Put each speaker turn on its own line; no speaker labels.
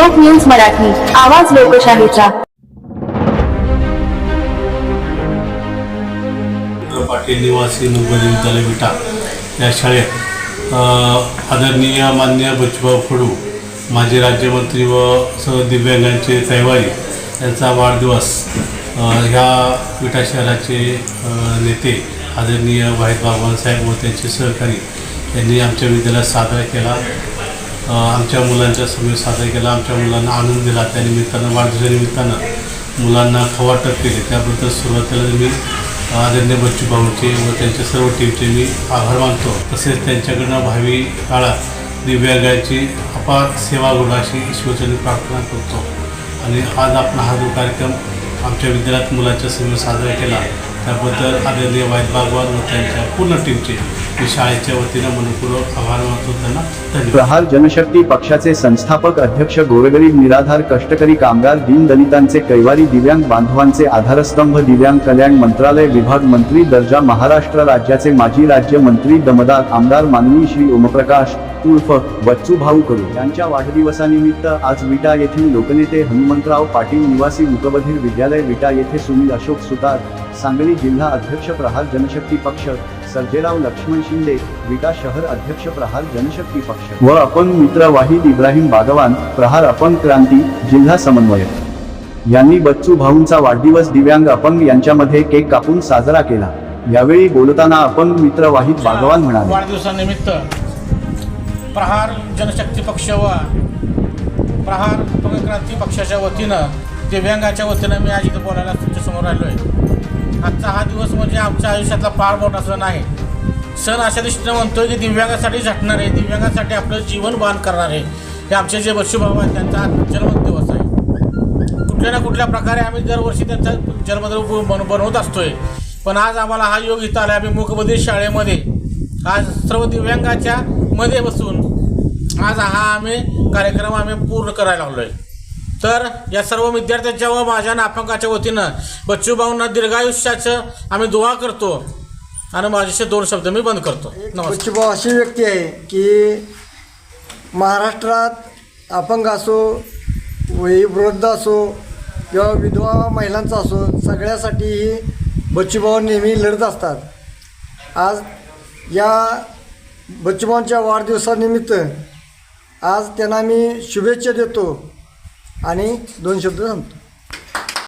लोक न्यूज मराठी आवाज लोकशाहीचा.
पाटील निवासी मुंबई विद्यालय विटा. या शाळेत आदरणीय मान्य बच्चूभाऊ कडू माजी राज्यमंत्री व सर्व दिव्यांगांचे तैवारी यांचा वाढदिवस ह्या विटा शहराचे नेते आदरणीय वाहिद बागवान साहेब व त्यांचे सहकारी यांनी आमच्या विद्यालयात साजरा केला. आमच्या मुलांच्या समोर साजरा केला. आमच्या मुलांना आनंद दिला. त्यानिमित्तानं वाढदिवसानिमित्तानं मुलांना खवाटप केले. त्याबद्दल सुरुवातीला मी आदरणीय बच्चू भाऊंचे व त्यांच्या सर्व टीमचे मी आभार मानतो. तसेच त्यांच्याकडनं भावी काळात दिव्यांगाची अपार सेवा घडू अशी ईश्वरचरणी प्रार्थना करतो. आणि आज आपण हा जो कार्यक्रम आमच्या विद्यालयात मुलांच्या समोर साजरा केला त्याबद्दल आदरणीय वाईट बागवान व त्यांच्या पूर्ण टीमचे मी शाळेच्या वतीनं मनपूर्वक आभार मानतो त्यांना.
प्रहार जनशक्ती पक्षाचे संस्थापक अध्यक्ष गोरगरीब निराधार कष्टकरी कामगार दीनदलितांचे कैवारी दिव्यांग बांधवांचे आधारस्तंभ दिव्यांग कल्याण मंत्रालय विभाग मंत्री दर्जा महाराष्ट्र राज्याचे माजी राज्यमंत्री दमदार आमदार माननीय श्री ओमप्रकाश उर्फ बच्चू भाऊ करू. यांच्या वाढदिवसानिमित्त आज विटा येथील लोकनेते हनुमंतराव पाटील निवासी मुकबधीर विद्यालय विटा येथे सुनील अशोक सुतार सांगली जिल्हा अध्यक्ष प्रहार जनशक्ती पक्ष सर्जेराव लक्ष्मण शिंदे विटा शहर अध्यक्ष प्रहार जनशक्ती पक्ष. व अपन मित्र वाहिद इब्राहिम बागवान प्रहार अपन क्रांती जिल्हा समन्वयक. यांनी बच्चू भाऊंचा वाढदिवस दिव्यांग अपंग यांच्यामध्ये केक कापून साजरा केला. यावेळी बोलताना अपंग मित्र वाहिद बागवान म्हणाले.
वाढदिवसानिमित्त प्रहार जनशक्ती पक्ष व प्रहार अपंग क्रांती पक्षाच्या वतीनं दिव्यांगाच्या वतीनं मी आज इथं बोलायला तुमच्यासमोर आलो आहे आजचा हा दिवस म्हणजे आमच्या आयुष्यातला फार मोठा सण आहे. सण अशा दृष्टीनं म्हणतोय की दिव्यांगासाठी झटणारे दिव्यांगासाठी आपलं जीवन वान करणार आहे. हे आमचे जे बच्चूभाऊ आहेत त्यांचा आज जन्मदिवस आहे. कुठल्या ना कुठल्या प्रकारे आम्ही दरवर्षी त्यांचा जन्मदिन बन बनवत असतोय. पण आज आम्हाला हा योग इथं आला आम्ही मूकबधीर शाळेमध्ये. आज सर्व दिव्यांगाच्या मध्ये बसून आज हा आम्ही कार्यक्रम आम्ही पूर्ण करायला लागलोय तर या सर्व विद्यार्थ्यांच्या व माझ्या नापंकाच्या वतीनं बच्चूभाऊंना दीर्घायुष्याचं आम्ही दुवा करतो. आणि माझ्याशी दोन शब्द मी बंद करतो. नमस्कार.
बच्चूभाऊ अशी व्यक्ती आहे की महाराष्ट्रात अपंग असो वृद्ध असो किंवा विधवा महिलांचा असो सगळ्यासाठी ही बच्चूभाऊ नेहमी लढत असतात. आज या बच्चूभाऊंच्या वाढदिवसानिमित्त आज त्यांना मी शुभेच्छा देतो आणि दोन शब्द सांगतो.